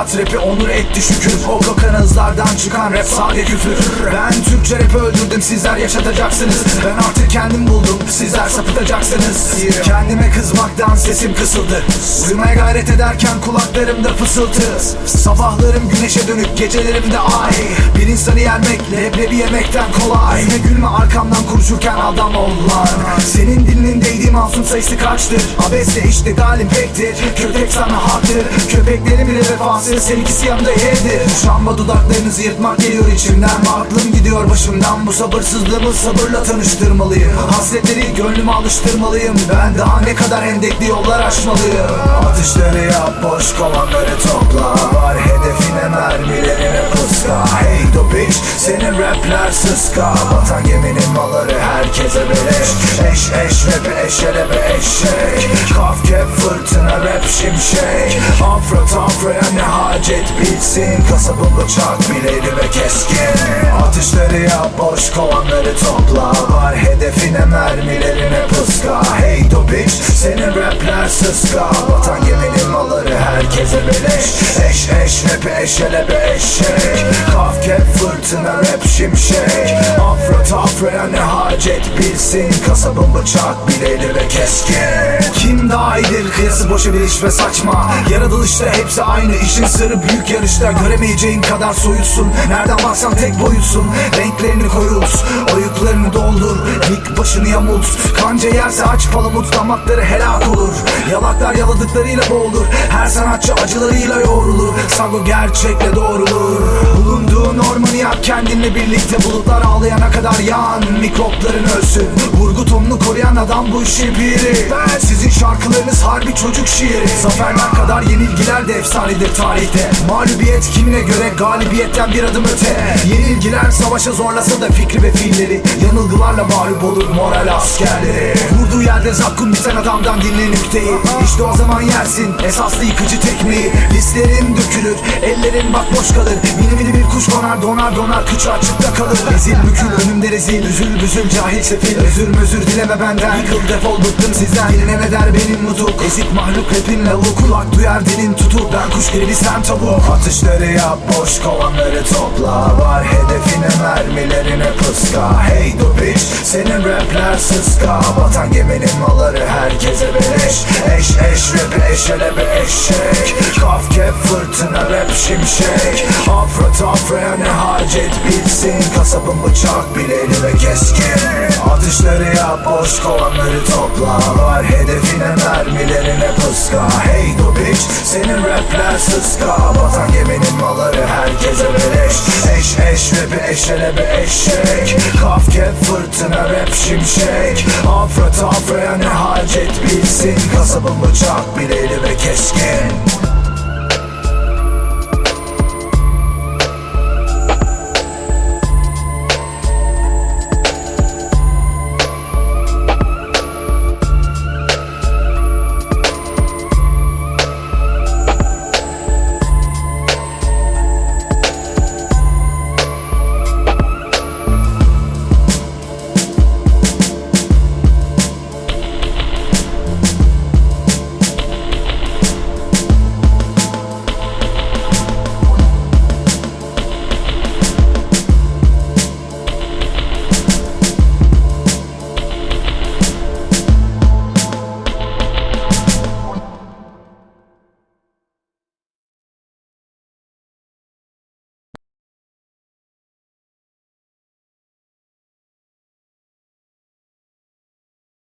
Hayat rapi onur etti şükür. O hızlardan çıkan rap sade küfür. Ben Türkçe rapi öldürdüm sizler yaşatacaksınız. Ben artık kendim buldum sizler sapıtacaksınız. Kendime kızmaktan sesim kısıldı. Uyumaya gayret ederken kulaklarımda fısıltı. Sabahlarım güneşe dönük gecelerimde ay. Bir insanı yenmek leblebi yemekten kolay. Yine gülme arkamdan konuşurken adam ol lan Senin dilinin değdiği masum sayısı kaçtır? Abesle işte galim pektir. Köpek sana haktır Köpeklerin bile vefası seninkisi yanında yerdir Şamba dudaklarınızı yırtmak geliyor içimden. Aklım gidiyor başımdan. Bu sabırsızlığımı sabırla tanıştırmalıyım. Hasretleri gönlüme alıştırmalıyım. Ben daha ne kadar hendekli yollar aşmalıyım Atışları yap boş kovanları topla Bitch senin rapler sıska Vatan geminin malları herkese beleş. Eş eş rap eşelebe eşek. Kaf kep fırtına rap şimşek. Afro tafraya ne hacet bilsin. Kasabın bıçak bileyli ve keskin. Atışları yap boş kovanları topla. Var hedefine mermilerine puska Hey do bitch senin rapler sıska. Vatan geminin malları herkese beleş. Eş eş rap eşelebe eşek. Kaf kep fırtına rap şimşek. Afro tafraya ne hacet bilsin. Kasabın bıçak bileyli ve keskin Kim daha iyidir kıyası boşa bir iş ve saçma. Yaratılışta hepsi aynı işin sırrı. Büyük yarışta Göremeyeceğin kadar soyutsun. Nereden baksan tek boyutsun. Renklerini koyut Oyuklarını doldur. Dik başını yamult. Kanca yerse aç palamut damakları helak olur. Yalaklar yaladıklarıyla boğulur. Her sanatçı acılarıyla yoğrulur. Sago gerçekle doğrulur Bulunduğun ormanı yak kendinle birlikte Bulutlar ağlayana kadar yan Mikropların ölsün. Vurgu tonunu koruyan adam bu işin piri Sizin şarkılarınız harbi çocuk şiiri. Zaferler kadar yenilgiler de efsanedir tarihte. Mağlubiyet kimine göre galibiyetten bir adım öte. Yenilgiler savaşa zorlasa da fikri ve fiilleri Yanılgılarla mağlup olur moral askerleri. Vurduğu yerde zakkun biten adamdan dinle nükteyi İşte o zaman yersin esaslı yıkıcı tekmeyi Dizlerin dökülür ellerin bak boş kalır. Mini mini kuş konar donar donar kıçı açıkta kalır. Ezil bükül önümde rezil. Üzül büzül cahil sefil. Özür özür dileme benden. Yıkıl defol bıktım sizden. Birine ne der benim nutuk Ezik mahluk rapin lavuk Kulak duyar dilin tutuk Ben kuş gribi sen tavuk. Atışları yap boş kovanları topla. Var hedefine mermilerine puska Hey do bitch senin rapler sıska. Vatan geminin malları herkese beleş. Eş eş rap eşelebe eşek şimşek. Afro tafraya ne hacet bilsin Kasabın bıçak bileli ve keskin Atışları yap boş kovanları topla. Var hedefine mermilerine puska Hey do bitch senin rapler sıska. Vatan geminin malları herkese beleş. Eş eş rap eşelebe eşek. Kaf kep fırtına rap şimşek. Afro tafraya ne hacet bilsin Kasabın bıçak bileli ve keskin